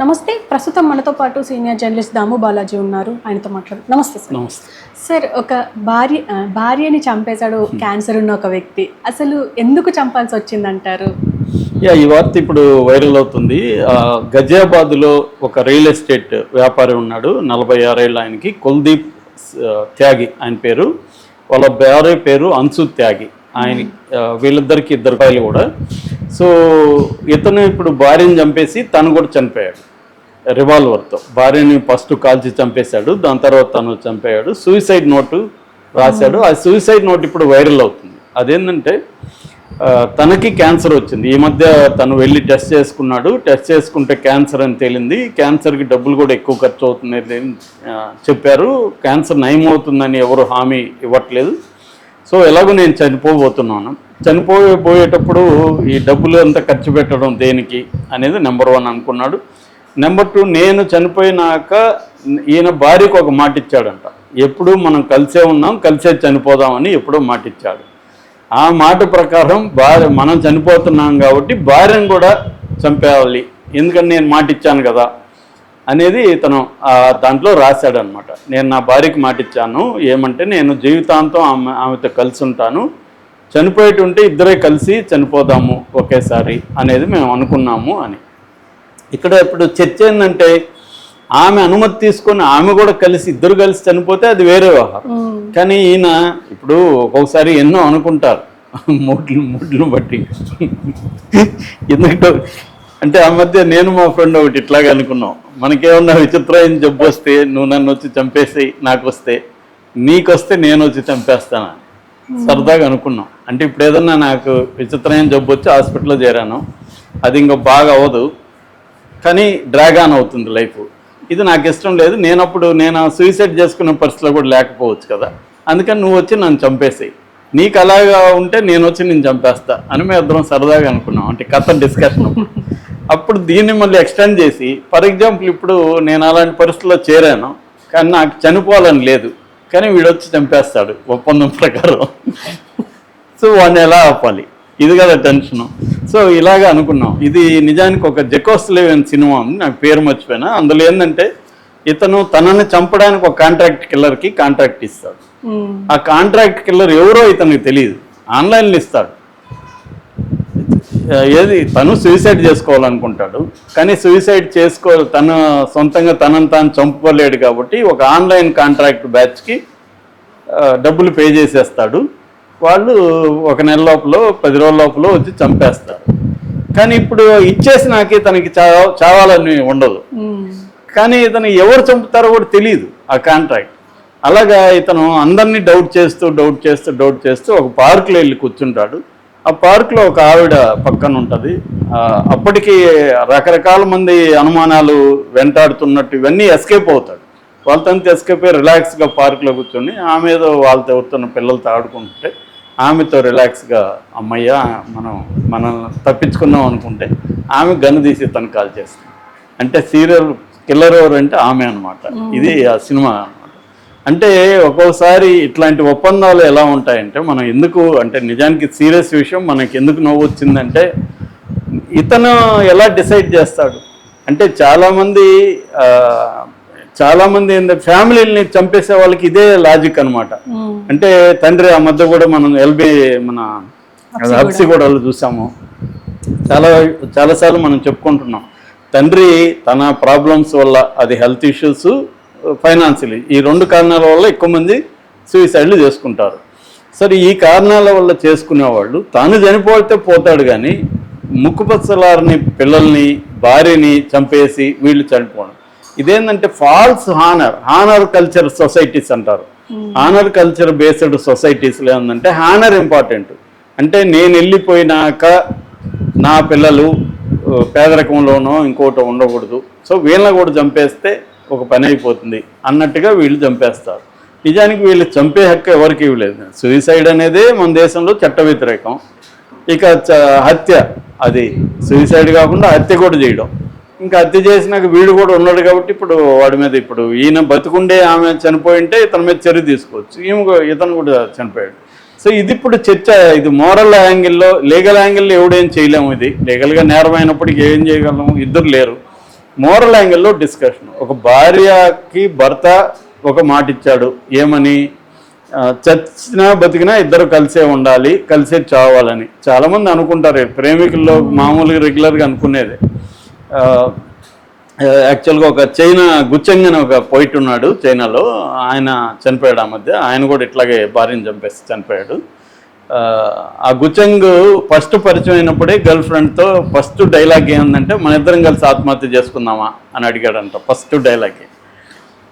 నమస్తే. ప్రస్తుతం మనతో పాటు సీనియర్ జర్నలిస్ట్ దాము బాలాజీ ఉన్నారు. ఆయనతో మాట్లాడు నమస్తే సార్. నమస్తే. సార్ ఒక భార్య భార్యని చంపేశాడు క్యాన్సర్ ఉన్న ఒక వ్యక్తి. అసలు ఎందుకు చంపాల్సి వచ్చిందంటారు? యా ఈ వార్త ఇప్పుడు వైరల్ అవుతుంది. గజియాబాద్లో ఒక రియల్ ఎస్టేట్ వ్యాపారి ఉన్నాడు. నలభై ఆరేళ్ళ ఆయనకి కుల్దీప్ త్యాగి ఆయన పేరు. వాళ్ళ భార్య పేరు అన్సు త్యాగి. ఆయన వీళ్ళిద్దరికి ఇద్దరు కూడా. సో ఇతను ఇప్పుడు భార్యను చంపేసి తను కూడా చనిపోయాడు. రివాల్వర్తో. భార్యని ఫస్ట్ కాల్చి చంపేశాడు దాని తర్వాత తను చంపేయాడు. సూసైడ్ నోటు రాశాడు. ఆ సూసైడ్ నోట్ ఇప్పుడు వైరల్ అవుతుంది. అదేంటంటే తనకి క్యాన్సర్ వచ్చింది. ఈ మధ్య తను వెళ్ళి టెస్ట్ చేసుకున్నాడు. టెస్ట్ చేసుకుంటే క్యాన్సర్ అని తేలింది. క్యాన్సర్కి డబ్బులు కూడా ఎక్కువ ఖర్చు అవుతుంది అని, చెప్పారు. క్యాన్సర్ నయం అవుతుందని ఎవరు హామీ ఇవ్వట్లేదు. సో ఎలాగో నేను చనిపోబోతున్నాను. చనిపోయేటప్పుడు ఈ డబ్బులు అంతా ఖర్చు పెట్టడం దేనికి అనేది నెంబర్ వన్ అనుకున్నాడు. నెంబర్ టూ నేను చనిపోయినాక ఈయన భార్యకు ఒక మాట ఇచ్చాడంట. ఎప్పుడు మనం కలిసే ఉన్నాం కలిసే చనిపోదామని ఎప్పుడో మాట ఇచ్చాడు. ఆ మాట ప్రకారం భార్య మనం చనిపోతున్నాం కాబట్టి భార్యను కూడా చంపేయాలి. ఎందుకంటే నేను మాట ఇచ్చాను కదా అనేది ఇతను దాంట్లో రాశాడనమాట నేను నా భార్యకి మాట ఇచ్చాను. ఏమంటే నేను జీవితాంతం ఆమె ఆమెతో కలిసి ఉంటాను. చనిపోయేటుంటే ఇద్దరే కలిసి చనిపోదాము ఒకేసారి అనేది మేము అనుకున్నాము అని. ఇక్కడ ఇప్పుడు చర్చ ఏంటంటే ఆమె అనుమతి తీసుకొని ఆమె కూడా కలిసి ఇద్దరు కలిసి చనిపోతే అది వేరే వ్యవహారం. కానీ ఈయన ఇప్పుడు ఒక్కొక్కసారి ఎన్నో అనుకుంటారు. మూడ్లు మూడ్లను బట్టి. ఎందుకంటే అంటే ఆ మధ్య నేను మా ఫ్రెండ్ ఒకటి ఇట్లాగే అనుకున్నాం. మనకేమన్నా విచిత్రమైన జబ్బు వస్తే నువ్వు నన్ను వచ్చి చంపేసి నాకు వస్తే నీకు వస్తే నేను వచ్చి చంపేస్తాను సరదాగా అనుకున్నాం. అంటే ఇప్పుడు ఏదన్నా నాకు విచిత్రమైన జబ్బు వచ్చి హాస్పిటల్లో చేరాను. అది ఇంకా బాగా అవ్వదు. కానీ డ్రాగ్ ఆన్ అవుతుంది లైఫ్ ఇది నాకు ఇష్టం లేదు. నేను అప్పుడు నేను సూసైడ్ చేసుకున్న పరిస్థితిలో కూడా లేకపోవచ్చు కదా. అందుకని నువ్వు వచ్చి నన్ను చంపేసేయి. నీకు అలాగా ఉంటే నేను వచ్చి నేను చంపేస్తా అని మేము ఇద్దరం సరదాగా అనుకున్నాం. అంటే కథ డిస్కషన్ అప్పుడు దీన్ని మళ్ళీ ఎక్స్టెండ్ చేసి ఫర్ ఎగ్జాంపుల్ ఇప్పుడు నేను అలాంటి పరిస్థితిలో చేరాను. కానీ నాకు చనిపోవాలని లేదు. కానీ వీడు వచ్చి చంపేస్తాడు ఒప్పందం ప్రకారం. సో వాడిని ఎలా ఆపాలి? ఇది కదా టెన్షన్ సో ఇలాగా అనుకున్నాం. ఇది నిజానికి ఒక జకోస్లేవ్ అనే సినిమా ఉంది నాకు పేరు మర్చిపోయినా. అందులో ఏంటంటే ఇతను తనని చంపడానికి ఒక కాంట్రాక్ట్ కిల్లర్కి కాంట్రాక్ట్ ఇస్తాడు. ఆ కాంట్రాక్ట్ కిల్లర్ ఎవరో ఇతనికి తెలియదు. ఆన్లైన్లో ఇస్తాడు ఏది? తను సూసైడ్ చేసుకోవాలనుకుంటాడు. కానీ సూసైడ్ చేసుకో తన సొంతంగా తనను తాను చంపుకోలేడు కాబట్టి ఒక ఆన్లైన్ కాంట్రాక్ట్ బ్యాచ్కి డబ్బులు పే చేసేస్తాడు. వాళ్ళు ఒక నెల లోపల పది రోజుల లోపల వచ్చి చంపేస్తారు. కానీ ఇప్పుడు ఇచ్చేసినాకే తనకి చావాలని ఉండదు. కానీ ఇతను ఎవరు చంపుతారో కూడా తెలియదు ఆ కాంట్రాక్ట్. అలాగా ఇతను అందరినీ డౌట్ చేస్తూ డౌట్ చేస్తూ డౌట్ చేస్తూ ఒక పార్కులో వెళ్ళి కూర్చుంటాడు. ఆ పార్కులో ఒక ఆవిడ పక్కన ఉంటుంది. అప్పటికి రకరకాల మంది అనుమానాలు వెంటాడుతున్నట్టు ఇవన్నీ ఎస్కేప్ అవుతాడు వాళ్ళతో ఎస్కేప్ అయ్యి రిలాక్స్గా పార్కులో కూర్చొని ఆమె ఏదో వాళ్ళతో ఎవరుతున్న పిల్లలతో ఆడుకుంటుంటే ఆమెతో రిలాక్స్గా అమ్మయ్య మనం మనం తప్పించుకున్నాం అనుకుంటే ఆమె గన్ను తీసి తను కాల్ చేస్తుంది. అంటే సీరియల్ కిల్లర్ ఎవరు అంటే ఆమె అనమాట ఇది ఆ సినిమా అంటే ఒక్కోసారి ఇట్లాంటి ఒప్పందాలు ఎలా ఉంటాయంటే మనం ఎందుకు అంటే నిజానికి సీరియస్ విషయం మనకి ఎందుకు నవ్వు వచ్చిందంటే ఇతను ఎలా డిసైడ్ చేస్తాడు? అంటే చాలామంది చాలామంది ఏంటంటే ఫ్యామిలీని చంపేసే వాళ్ళకి ఇదే లాజిక్ అన్నమాట. మ్మ్. అంటే తండ్రి ఆ మధ్య కూడా మనం ఎల్బి మన హబ్సిగూడలో చూసాము. చాలా చాలాసార్లు మనం చెప్పుకుంటున్నాం. తండ్రి తన ప్రాబ్లమ్స్ వల్ల అది హెల్త్ ఇష్యూస్ ఫైనాన్షియల్ ఈ రెండు కారణాల వల్ల ఎక్కువ మంది సూసైడ్లు చేసుకుంటారు. సరే ఈ కారణాల వల్ల చేసుకునేవాళ్ళు తాను చనిపోతే పోతాడు కానీ ముక్కుపచ్చలారని పిల్లల్ని భార్యని చంపేసి వీళ్ళు చనిపోవడం. ఇదేంటంటే false honour honour culture societies అంటారు. హానర్ కల్చర్ బేస్డ్ సొసైటీస్లో ఏంటంటే హానర్ ఇంపార్టెంట్ అంటే నేను వెళ్ళిపోయినాక నా పిల్లలు పేదరికంలోనో ఇంకోటి ఉండకూడదు. సో వీళ్ళని కూడా చంపేస్తే ఒక పని అయిపోతుంది అన్నట్టుగా వీళ్ళు చంపేస్తారు. నిజానికి వీళ్ళు చంపే హక్కు ఎవరికి ఇవ్వలేదు. సూసైడ్ అనేదే మన దేశంలో చట్ట వ్యతిరేకం. ఇక చ- హత్య అది సూసైడ్ కాకుండా హత్య కూడా చేయడం. ఇంకా హత్య చేసినాక వీడు కూడా ఉన్నాడు కాబట్టి ఇప్పుడు వాడి మీద ఇప్పుడు ఈయన బతుకుండే ఆమె చనిపోయి ఉంటే ఇతని మీద చర్య తీసుకోవచ్చు. ఈమె ఇతను కూడా చనిపోయాడు. సో ఇది ఇప్పుడు చర్చ ఇది మోరల్ యాంగిల్లో లీగల్ యాంగిల్లో ఎవడేం చేయలేము ఇది. లీగల్గా నేరమైనప్పటికీ ఏం చేయగలము? ఇద్దరు లేరు. మోరల్ యాంగిల్లో డిస్కషన్. ఒక భార్యకి భర్త ఒక మాట ఇచ్చాడు ఏమని? చచ్చినా బతికినా ఇద్దరు కలిసే ఉండాలి కలిసే చావాలని. చాలామంది అనుకుంటారు ప్రేమికుల్లో మామూలుగా రెగ్యులర్గా అనుకునేది. యాక్చువల్గా ఒక చైనా గుచ్చంగ్ అని ఒక పోయిట్ ఉన్నాడు చైనాలో. ఆయన చనిపోయాడు ఆ మధ్య. ఆయన కూడా ఇట్లాగే భార్యను చంపేసి చనిపోయాడు. ఆ, గుచంగ్ ఫస్ట్ పరిచయం అయినప్పుడే గర్ల్ ఫ్రెండ్తో ఫస్ట్ డైలాగ్ ఏముందంటే మన ఇద్దరం కలిసి ఆత్మహత్య చేసుకుందామా? అని అడిగాడంట ఫస్ట్ డైలాగ్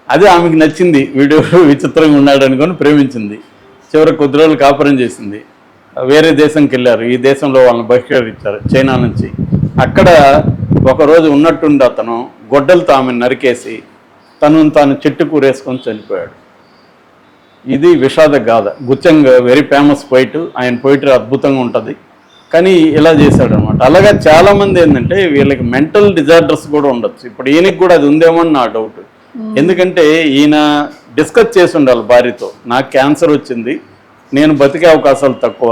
అది ఆమెకు నచ్చింది వీడు విచిత్రంగా ఉన్నాడు అనుకొని ప్రేమించింది. చివరి కొద్ది రోజులు కాపురం చేసింది. వేరే దేశంకి వెళ్ళారు ఈ దేశంలో వాళ్ళని బహిష్కరించారు చైనా నుంచి. అక్కడ ఒకరోజు ఉన్నట్టుండి అతను గొడ్డలతో ఆమెను నరికేసి తను తాను చెట్టు కూరేసుకొని చనిపోయాడు. ఇది విషాద గాథ. గుచ్చంగ్ వెరీ ఫేమస్ పోయిట్ ఆయన పోయిటరీ అద్భుతంగా ఉంటుంది. కానీ ఇలా చేశాడు అనమాట అలాగే చాలామంది ఏంటంటే వీళ్ళకి మెంటల్ డిజార్డర్స్ కూడా ఉండొచ్చు. ఇప్పుడు ఈయనకి కూడా అది ఉందేమో అని నా డౌట్ ఎందుకంటే ఈయన డిస్కస్ చేసి ఉండాలి భార్యతో. నాకు క్యాన్సర్ వచ్చింది. నేను బతికే అవకాశాలు తక్కువ.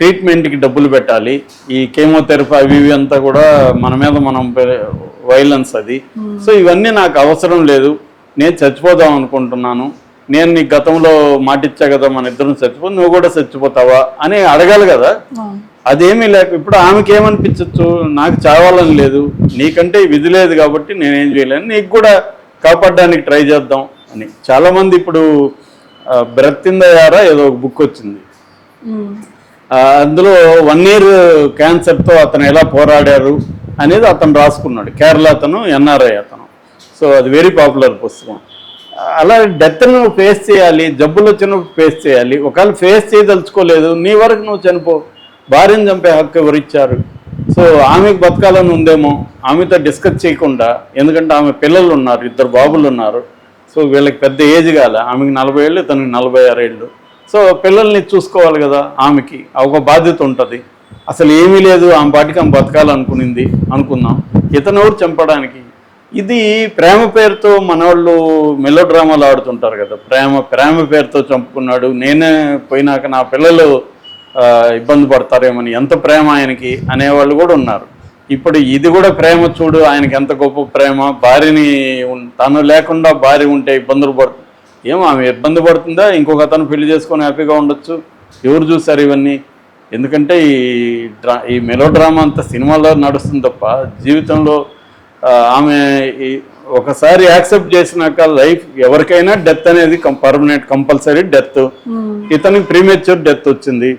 ట్రీట్మెంట్కి డబ్బులు పెట్టాలి. ఈ కేమోథెరపీ అవి ఇవి అంతా కూడా మన మీద మనం వైలెన్స్ అది. సో ఇవన్నీ నాకు అవసరం లేదు. నేను చచ్చిపోదాం అనుకుంటున్నాను. నేను నీ గతంలో మాటిచ్చా కదా మన ఇద్దరం చచ్చిపో నువ్వు కూడా చచ్చిపోతావా అని అడగాలి కదా. అదేమీ లేక ఇప్పుడు ఆమెకి ఏమనిపించచ్చు నాకు చావాలని లేదు. నీకంటే విధి లేదు కాబట్టి నేనేం చేయలేను. నీకు కూడా కాపాడడానికి ట్రై చేద్దాం అని. చాలామంది ఇప్పుడు బ్రతిందయారా ఏదో ఒక బుక్ వచ్చింది. అందులో వన్ ఇయర్ క్యాన్సర్తో అతను ఎలా పోరాడారు అనేది అతను రాసుకున్నాడు. కేరళ అతను ఎన్ఆర్ఐ అతను. సో అది వెరీ పాపులర్ పుస్తకం. అలా డెత్ను ఫేస్ చేయాలి జబ్బులు వచ్చినప్పుడు ఫేస్ చేయాలి. ఒకవేళ ఫేస్ చేయదలుచుకోలేదు నీ వరకు నువ్వు చనిపో భార్యను చంపే హక్కు ఎవరిచ్చారు? సో ఆమెకు బతకాలని ఉందేమో ఆమెతో డిస్కస్ చేయకుండా ఎందుకంటే ఆమె పిల్లలు ఉన్నారు ఇద్దరు బాబులు ఉన్నారు. సో వీళ్ళకి పెద్ద ఏజ్ కాల ఆమెకి నలభై ఏళ్ళు తనకి నలభై ఆరు ఏళ్ళు. సో పిల్లల్ని చూసుకోవాలి కదా ఆమెకి ఒక బాధ్యత ఉంటుంది. అసలు ఏమీ లేదు ఆమె పాటికి ఆమె బతకాలనుకునింది అనుకుందాం. ఇతను ఎవరు చంపడానికి? ఇది ప్రేమ పేరుతో మనవాళ్ళు మెలో డ్రామాలు ఆడుతుంటారు కదా. ప్రేమ ప్రేమ పేరుతో చంపుకున్నాడు. నేనే పోయినాక నా పిల్లలు ఇబ్బంది పడతారేమని ఎంత ప్రేమ ఆయనకి అనేవాళ్ళు కూడా ఉన్నారు. ఇప్పుడు ఇది కూడా ప్రేమ చూడు ఆయనకి ఎంత గొప్ప ప్రేమ. భార్యని తను లేకుండా భార్య ఉంటే ఇబ్బందులు పడుతుంది ఏమో ఆమె ఇబ్బంది పడుతుందా? ఇంకొక అతను పెళ్ళి చేసుకొని హ్యాపీగా ఉండొచ్చు. ఎవరు చూసారు ఇవన్నీ? ఎందుకంటే ఈ డ్రా ఈ మెలో డ్రామా అంతా సినిమాలో నడుస్తుంది తప్ప జీవితంలో ఆమె ఒకసారి యాక్సెప్ట్ చేసినాక లైఫ్ ఎవరికైనా డెత్ అనేది పర్మనెంట్ కంపల్సరీ డెత్. ఇతనికి ప్రీమేచ్యూర్ డెత్ వచ్చింది.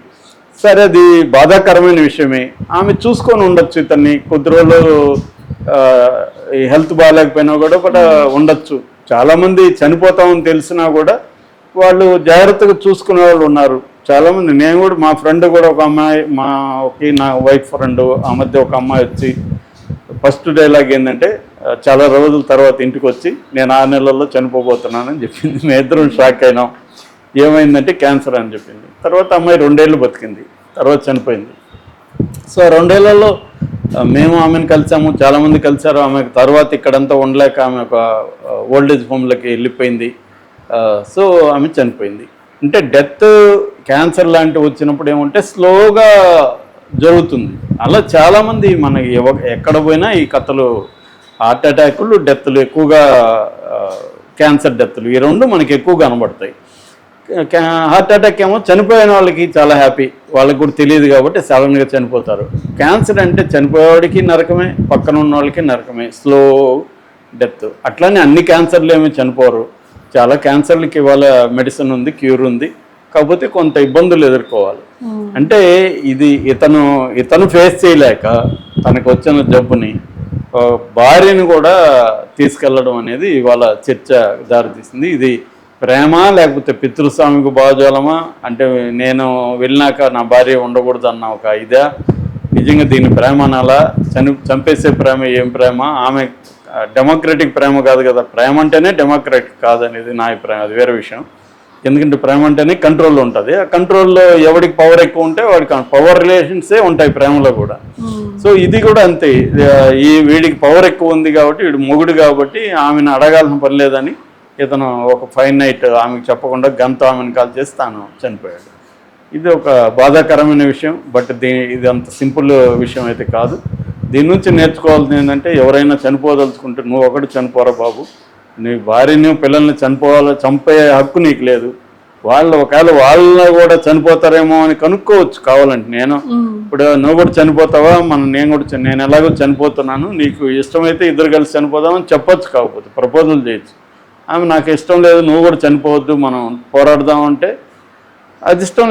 సరే అది బాధాకరమైన విషయమే. ఆమె చూసుకొని ఉండొచ్చు ఇతన్ని. కొద్ది రోజులు హెల్త్ బాగాలేకపోయినా కూడా కూడా ఉండొచ్చు. చాలామంది చనిపోతామని తెలిసినా కూడా వాళ్ళు జాగ్రత్తగా చూసుకునే వాళ్ళు ఉన్నారు. చాలామంది నేను కూడా మా ఫ్రెండ్ కూడా ఒక అమ్మాయి మా ఒక నా వైఫ్ ఫ్రెండ్ ఆ మధ్య ఒక అమ్మాయి వచ్చి ఫస్ట్ డైలాగ్ ఏంటంటే చాలా రోజుల తర్వాత ఇంటికి వచ్చి నేను ఆరు నెలల్లో చనిపోబోతున్నానని చెప్పింది. మేము ఇద్దరం షాక్ అయినాం. ఏమైందంటే క్యాన్సర్ అని చెప్పింది. తర్వాత అమ్మాయి రెండేళ్ళు బతికింది. తర్వాత చనిపోయింది. సో రెండేళ్ళలో మేము ఆమెను కలిసాము. చాలామంది కలిసారు. ఆమెకు తర్వాత ఇక్కడంతా ఉండలేక ఆమె ఒక ఓల్డేజ్ హోమ్లకి వెళ్ళిపోయింది. సో ఆమె చనిపోయింది. అంటే డెత్ క్యాన్సర్ లాంటివి వచ్చినప్పుడు ఏమంటే స్లోగా జరుగుతుంది. అలా చాలామంది మన ఎక్కడ పోయినా ఈ కథలు హార్ట్ అటాకులు డెత్లు ఎక్కువగా క్యాన్సర్ డెత్లు ఈ రెండు మనకి ఎక్కువ కనబడతాయి. హార్ట్ అటాక్ ఏమో చనిపోయిన వాళ్ళకి చాలా హ్యాపీ. వాళ్ళకి కూడా తెలియదు కాబట్టి సడన్గా చనిపోతారు. క్యాన్సర్ అంటే చనిపోయేవాడికి నరకమే పక్కన ఉన్న వాళ్ళకి నరకమే స్లో డెత్. అట్లానే అన్ని క్యాన్సర్లు ఏమీ చనిపోరు. చాలా క్యాన్సర్లకి ఇవాళ మెడిసిన్ ఉంది క్యూర్ ఉంది. కాకపోతే కొంత ఇబ్బందులు ఎదుర్కోవాలి. అంటే ఇది ఇతను ఇతను ఫేస్ చేయలేక తనకు వచ్చిన జబ్బుని భార్యని కూడా తీసుకెళ్ళడం అనేది ఇవాళ చర్చ దారితీసింది. ఇది ప్రేమ లేకపోతే పితృస్వామికి భావజాలమా అంటే నేను వెళ్ళినాక నా భార్య ఉండకూడదు అన్న ఒక ఇదా నిజంగా దీని ప్రేమ అనాలా చని చంపేసే ప్రేమ ఏం ప్రేమ? ఆమె డెమోక్రటిక్ ప్రేమ కాదు కదా. ప్రేమ అంటేనే డెమోక్రటిక్ కాదనేది నా అభిప్రాయం. అది వేరే విషయం. ఎందుకంటే ప్రేమ అంటేనే కంట్రోల్లో ఉంటుంది. ఆ కంట్రోల్లో ఎవడికి పవర్ ఎక్కువ ఉంటే వాడికి పవర్ రిలేషన్సే ఉంటాయి ప్రేమలో కూడా. సో ఇది కూడా అంతే. ఈ వీడికి పవర్ ఎక్కువ ఉంది కాబట్టి వీడు మొగుడు కాబట్టి ఆమెను అడగాల్సిన పని లేదని ఇతను ఒక ఫైన్ నైట్ ఆమెకు చెప్పకుండా గంత ఆమెను కాల్ చేసి తాను చనిపోయాడు. ఇది ఒక బాధాకరమైన విషయం బట్ దీ ఇది అంత సింపుల్ విషయం అయితే కాదు. దీని నుంచి నేర్చుకోవాల్సింది ఏంటంటే ఎవరైనా చనిపోదలుచుకుంటే నువ్వు ఒకటి చనిపోరా బాబు నీ భార్యని పిల్లల్ని చనిపోవాలి చంపే హక్కు నీకు లేదు. వాళ్ళు ఒకవేళ వాళ్ళు కూడా చనిపోతారేమో అని కనుక్కోవచ్చు కావాలంటే నేను. ఇప్పుడు నువ్వు కూడా చనిపోతావా? మనం నేను కూడా నేను ఎలాగో చనిపోతున్నాను. నీకు ఇష్టమైతే ఇద్దరు కలిసి చనిపోదామని చెప్పొచ్చు కాకపోతే ప్రపోజల్ చేయొచ్చు. ఆమె నాకు ఇష్టం లేదు నువ్వు కూడా చనిపోవద్దు మనం పోరాడదాం అంటే అది ఇష్టం